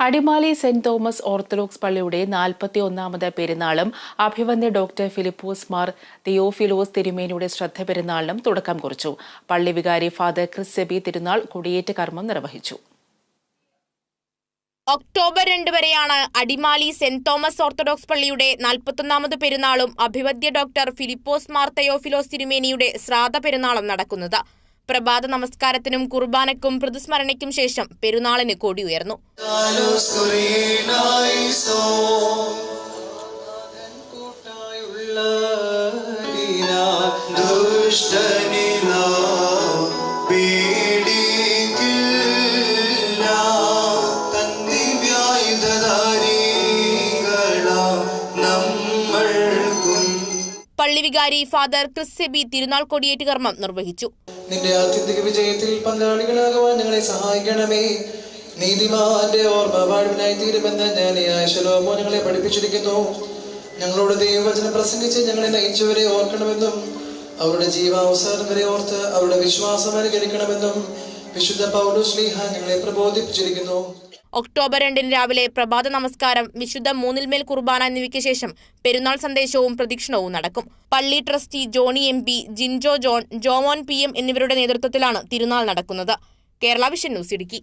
Adimali saint Thomas orthodox പള്ളിയുടെ നാൽപ്പത്തി ഒന്നാമത് പെരുന്നാളും അഭിവന്ദ്യ ഡോക്ടർ ഫിലിപ്പോസ് മാർ തിയോഫിലോസ് തിരുമേനിയുടെ ശ്രദ്ധ പെരുന്നാളിനും തുടക്കം കുറിച്ചു. പള്ളി വികാരി ഫാദർ ക്രിസ് സെബി തിരുനാൾ കുടിയേറ്റ കർമ്മം നിർവഹിച്ചു. ഒക്ടോബർ രണ്ട് വരെയാണ് അടിമാലി സെന്റ് തോമസ് ഓർത്തഡോക്സ് പള്ളിയുടെ നാൽപ്പത്തൊന്നാമത് പെരുന്നാളും അഭിവദ്യ ഡോക്ടർ ഫിലിപ്പോസ് മാർ തയോഫിലോസ് തിരുമേനിയുടെ ശ്രാദ്ധ പെരുന്നാളും നടക്കുന്നത്. പ്രഭാത നമസ്കാരത്തിനും കുർബാനയ്ക്കും പ്രതിസ്മരണയ്ക്കും ശേഷം പെരുന്നാളിന് കൊടി ഉയർന്നു. പള്ളി വികാരി ഫാദർ ക്രിസ് സെബി തിരുനാൾ കൊടിയേറ്റ് കർമ്മം നിർവഹിച്ചു. നിന്റെ ആത്യന്തിക വിജയത്തിൽ പങ്കാളികളാകുവാൻ ഞങ്ങളെ സഹായിക്കണമേ. നീതിമാന്റെ ഓർമ്മ വാഴ്വിനായി തീരുമെന്ന് ജ്ഞാനിയായ ശലോമോ ഞങ്ങളെ പഠിപ്പിച്ചിരിക്കുന്നു. ഞങ്ങളോട് ദൈവവചനം പ്രസംഗിച്ച് ഞങ്ങളെ നയിച്ചവരെ ഓർക്കണമെന്നും അവരുടെ ജീവാവസാനം വരെ ഓർത്ത് അവരുടെ വിശ്വാസം അനുകരിക്കണമെന്നും വിശുദ്ധ പൗലോസ്ലീഹ ഞങ്ങളെ പ്രബോധിപ്പിച്ചിരിക്കുന്നു. ഒക്ടോബർ രണ്ടിന് രാവിലെ പ്രഭാത നമസ്കാരം വിശുദ്ധ മൂന്നിൽമേൽ കുർബാന എന്നിവയ്ക്ക് ശേഷം പെരുന്നാൾ സന്ദേശവും പ്രദക്ഷിണവും നടക്കും. പള്ളി trustee Johny M P Jinjo John Jomon P M എന്നിവരുടെ നേതൃത്വത്തിലാണ് തിരുനാൾ നടക്കുന്നത്. Kerala vision news Idukki.